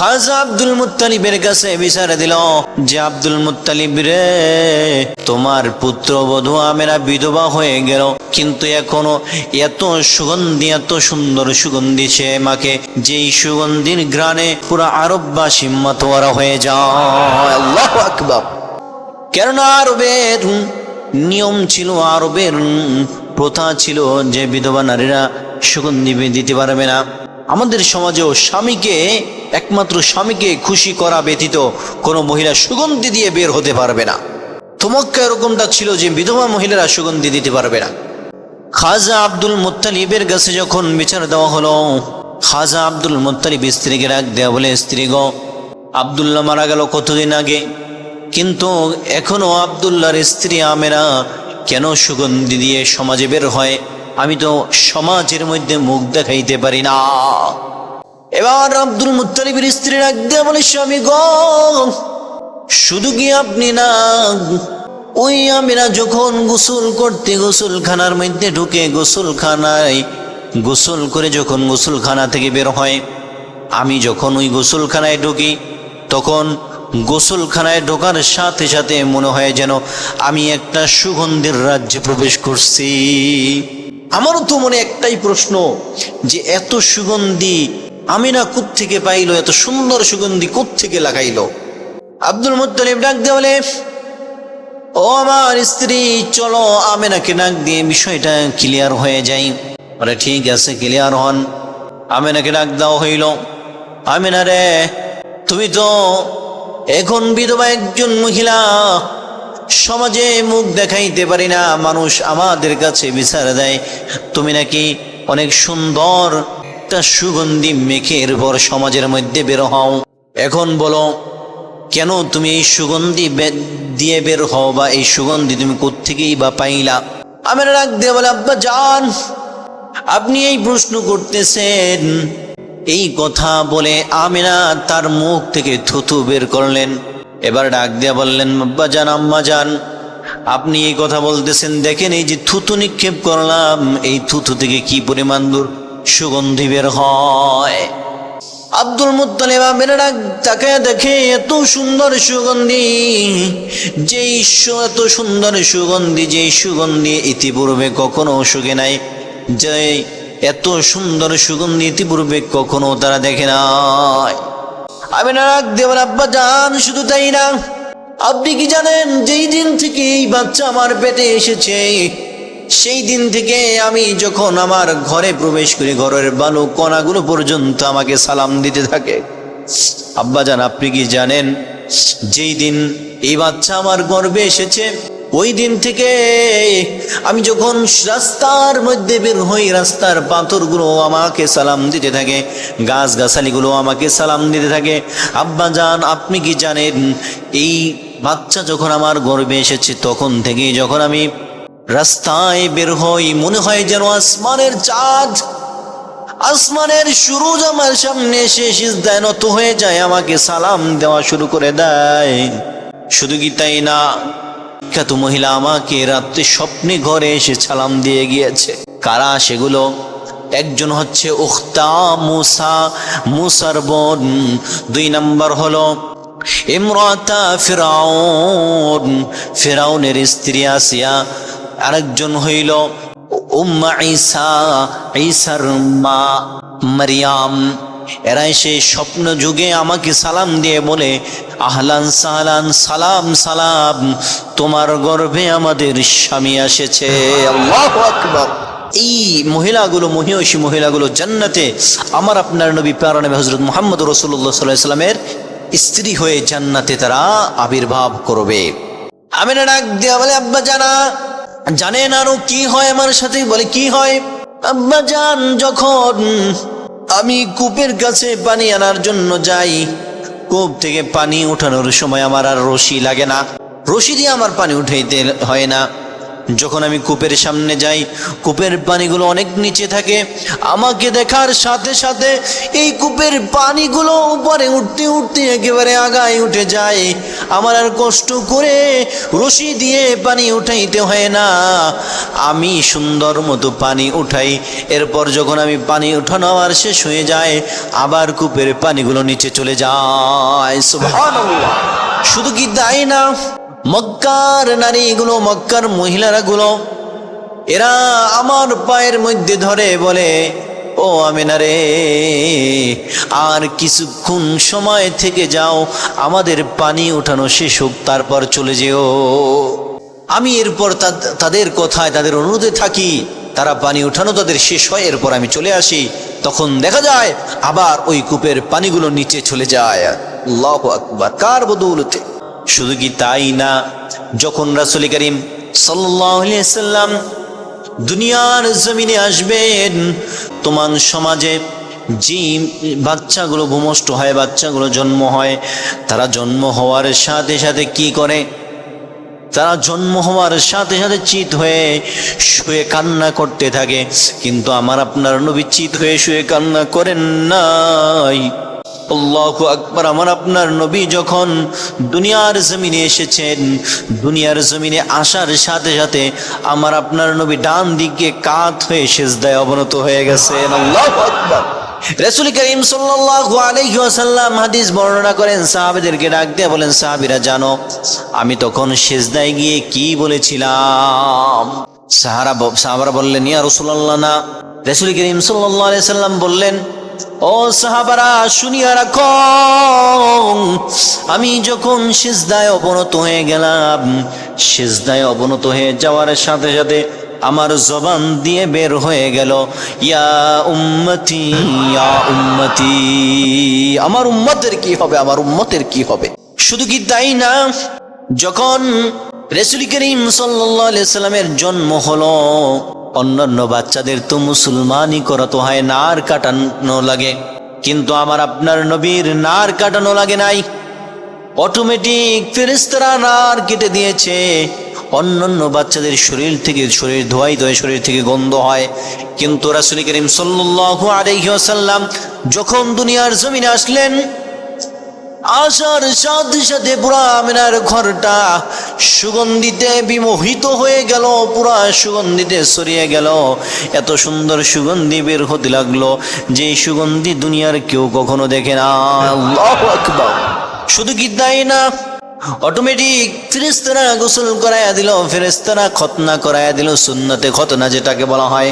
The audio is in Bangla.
খাজা আব্দুল মুত্তালিবের কাছে বিচারে দিল যে আব্দুল মুত্তালিব রে, তোমার পুত্র পুত্রবধূ আমেরা বিধবা হয়ে গেল, কিন্তু এখনও এত সুগন্ধি, এত সুন্দর সুগন্ধি সে মাকে, যেই সুগন্ধির গ্রানে পুরো আরববাসী মাতোয়ারা হয়ে যায়। আল্লাহ কেননা আরবের নিয়ম ছিল, আরবের প্রথা ছিল যে বিধবা নারীরা সুগন্ধি দিতে পারবে না। আমাদের সমাজেও স্বামীকে, একমাত্র স্বামীকে খুশি করা ব্যতীত কোনো মহিলা সুগন্ধি দিয়ে বের হতে পারবে না। তোমাকে এরকমটা ছিল যে বিধবা মহিলারা সুগন্ধি দিতে পারবে না। খাজা আব্দুল মোত্তালিবের কাছে যখন বিচার দেওয়া হলো, খাজা আব্দুল মোত্তালিব স্ত্রীকে রাখ দেওয়া বলে, স্ত্রী গো, আবদুল্লাহ মারা গেল কতদিন আগে? কিন্তু এখনও আবদুল্লাহর স্ত্রী আমেরা কেন সুগন্ধি দিয়ে সমাজে বের হয়? আমি তো সমাজের মধ্যে মুখ দেখাইতে পারি না। এবার আব্দুল মুত্তালিবের স্ত্রী রাখতে বলে, স্বামী গো, শুধু কি আপনি না? ওই আমিরা যখন গোসল করতে গোসলখানার মধ্যে ঢুকে গোসলখানায়, গোসল করে যখন গোসলখানা থেকে বের হয়, আমি যখন ওই গোসলখানায় ঢুকি, তখন গোসলখানায় ঢোকার সাথে সাথে মনে হয় যেন আমি একটা সুগন্ধের রাজ্যে প্রবেশ করছি। আমারও তো মনে একটাই প্রশ্ন, যে এত সুগন্ধি আমি না থেকে পাইলো, এত সুন্দর সুগন্ধি থেকে লাগাইলো? আব্দুল মুত্তালিব ডাক দিয়ে বলে, ও আমার স্ত্রী, চলো আমেনাকে ডাক দিয়ে বিষয়টা ক্লিয়ার হয়ে যাই। বলে, ঠিক আছে ক্লিয়ার হন। আমেনাকে ডাক দেওয়া হইল। আমেনা রে, তুমি তো এখন বিধবা একজন মহিলা সমাজে মুখ দেখাইতে পারি না, মানুষ আমাদের কাছে বিচার দেয়। তুমি নাকি অনেক সুন্দর একটা সুগন্ধি মেখে এরপর সমাজের মধ্যে বের হও। এখন বলো, কেন তুমি এই সুগন্ধি দিয়ে বের হও বা এই সুগন্ধি তুমি কোত্থেকেই বা পাইলা? আমি রাখ দিয়ে বলে, আব্বা যান আপনি এই প্রশ্ন করতেছেন। এই কথা বলে আমিনা তার মুখ থেকে থুথু বের করলেন। এবার ডাক দিয়ে বললেন, আব্বা যান আম্মা যান আপনি এই কথা বলতেছেন, দেখেন এই যে থুতু নিক্ষেপ করলাম, এই থুতু থেকে কি পরিমাণ দূর সুগন্ধি বের হয়? আব্দুল মুত্তালিব আমিরা তাকে দেখে, এত সুন্দর সুগন্ধি, যেই এত সুন্দর সুগন্ধি, যেই সুগন্ধি ইতিপূর্বে কখনো শুকে নাই যে এত সুন্দর সুগন্ধি ইতিপূর্বে কখনো তারা দেখে নাই। আমি না দেবেন আব্বা যান শুধু তাই না। আপনি কি জানেন, যেই দিন থেকে এই বাচ্চা আমার পেটে এসেছে, সেই দিন থেকে আমি যখন আমার ঘরে প্রবেশ করি, ঘরের বালু কণাগুলো পর্যন্ত আমাকে সালাম দিতে থাকে। আব্বা জান, আপনি কি জানেন, যেই দিন এই বাচ্চা আমার গর্বে এসেছে ওই দিন থেকে আমি যখন রাস্তার মধ্যে বের হই, রাস্তার পাথরগুলো আমাকে সালাম দিতে থাকে গাছ গাছালিগুলো আমাকে সালাম দিতে থাকে। আব্বা জান, আপনি কি জানেন, এই বাচ্চা যখন আমার গর্বে এসেছে, তখন থেকে যখন আমি রাস্তায় বের হই, মনে হয় যেন আসমানের চাঁদ, আসমানের সুরুজ আমার সামনে এসে সিজদায় নত হয়ে যায়, আমাকে সালাম দেওয়া শুরু করে দেয়। শুধু কি তাই না? খ্যাত মহিলা আমাকে রাত্রে স্বপ্নে ঘরে এসে সালাম দিয়ে গিয়েছে। কারা সেগুলো? একজন হচ্ছে উখতা মুসা, মুসার বোন। দুই নম্বর হলো ইমরাতা ফিরাউন। ফিরাউনের স্ত্রী আসিয়া আরেকজন হইল উম্মা ঈসা, ঈসার মা মারিয়াম। এরা এসে স্বপ্ন যুগে আমাকে সালাম দিয়ে বলে, আহলান সালান, সালাম সালাম, তোমার গর্ভে আমাদের স্বামী এসেছে। এই মহিলাগুলো মহিষী মহিলাগুলো জান্নাতে আমার আপনার নবী প্যারা হজরত মোহাম্মদ রসুল্লাহ সাল্লাহ সাল্লামের স্ত্রী হয়ে জান্নাতে তারা আবির্ভাব করবে। আমি না ডাক দেওয়া বলে, আব্বা জানা, জানেন আরও কি হয় আমার সাথে? বলে, কি হয়? আব্বা জান, যখন আমি কূপের কাছে পানি আনার জন্য যাই। কূপ থেকে পানি উঠানোর সময় আমার আর রশি লাগে না। রশি দিয়ে আমার পানি উঠাইতে হয় না। যখন আমি কূপের সামনে যাই, কূপের পানিগুলো অনেক নিচে থাকে। আমাকে দেখার সাথে সাথে এই কূপের পানিগুলো উপরে উঠতে উঠতে একেবারে আগায় উঠে যায়। আমার আর কষ্ট করে রশি দিয়ে পানি উঠাইতে হয় না। আমি সুন্দর মতো পানি উঠাই। এরপর যখন আমি পানি উঠানো আমার শেষ হয়ে যায়, আবার কূপের পানিগুলো নিচে চলে যায়। শুধু কি তাই না? মক্কার নারীগুলো, মক্কার মহিলারা গুলো এরা আমার পায়ের মধ্যে ধরে বলে ও আমিনা রে, আর কিছুক্ষণ সময় থেকে যাও, আমাদের পানি উঠানো শেষ হোক, তারপর চলে যেও। আমি এরপর তাদের কথায়, তাদের অনুরোধে থাকি, তারা পানি উঠানো তাদের শেষ হয়, এরপর আমি চলে আসি। তখন দেখা যায়, আবার ওই কূপের পানিগুলো নিচে চলে যায়। কার বদৌলতে? শুধু কি তাই না? যখন রাসুল করিম সাল্লাম দুনিয়ার জমিনে আসবেন। তোমার সমাজে যে বাচ্চাগুলো ভূমষ্ট হয়, বাচ্চাগুলো জন্ম হয়, তারা জন্ম হওয়ার সাথে সাথে কি করে? তারা জন্ম হওয়ার সাথে সাথে চিত হয়ে শুয়ে কান্না করতে থাকে। কিন্তু আমার আপনার নবী চিত হয়ে শুয়ে কান্না করেন নাই। আল্লাহ আকবার। আমার আপনার নবী যখন দুনিয়ার জমিনে এসেছেন, দুনিয়ার জমিনে আসার সাথে সাথে আমার আপনার নবী ডান দিকে কাত হয়ে সেজদায় অবনত হয়ে গেছেন। আল্লাহ আকবার। রাসূল করিম সাল্লাল্লাহু আলাইহি ওয়াসাল্লাম হাদিস বর্ণনা করেন, সাহাবীদেরকে ডাক দিয়ে বলেন, সাহাবীরা, জানো, আমি তখন সেজদায় গিয়ে কি বলেছিলাম? সাহারা সাহাবারা বললেন, ইয়া রাসূলুল্লাহ, না। রাসূল করিম আলাইহি সাল্লাম বললেন ও সাহাবারা, শুনিয়া রাখো। আমি যখন সিজদায় অবনত হয়ে গেলাম, সিজদায় অবনত হয়ে যাওয়ার সাথে সাথে আমার জবান দিয়ে বের হয়ে গেল, ইয়া উম্মতি ইয়া উম্মতি, আমার উম্মতের কি হবে, আমার উম্মতের কি হবে? শুধু কি তাই না, যখন রেসুল করিম সাল্লামের জন্ম হলো অন্যান্য বাচ্চাদের তো মুসলমানই করাতো হয়, নার কাটানো লাগে। কিন্তু আমার আপনার নবীর নার কাটানো লাগে নাই। অটোমেটিক ফেরেস্তারা নার কেটে দিয়েছে। অন্যান্য বাচ্চাদের শরীর থেকে শরীর ধোয়াই ধোয় শরীর থেকে গন্ধ হয়। কিন্তু রাসুল করিম সাল্লাল্লাহু আলাইহি ওয়াসাল্লাম যখন দুনিয়ার জমিনে আসলেন আসার সাথে সাথে পুরা আমিনার ঘরটা সুগন্ধিতে বিমোহিত হয়ে গেল, পুরা সুগন্ধিতে সরিয়ে গেল। এত সুন্দর সুগন্ধি বের হতে লাগল, যে সুগন্ধি দুনিয়ার কেউ কখনো দেখে না। শুধু কি তাই না? অটোমেটিক ফেরেস্তারা গোসল করাইয়া দিল ফেরেস্তারা খতনা করাইয়া দিল, সুন্নতে খতনা যেটাকে বলা হয়।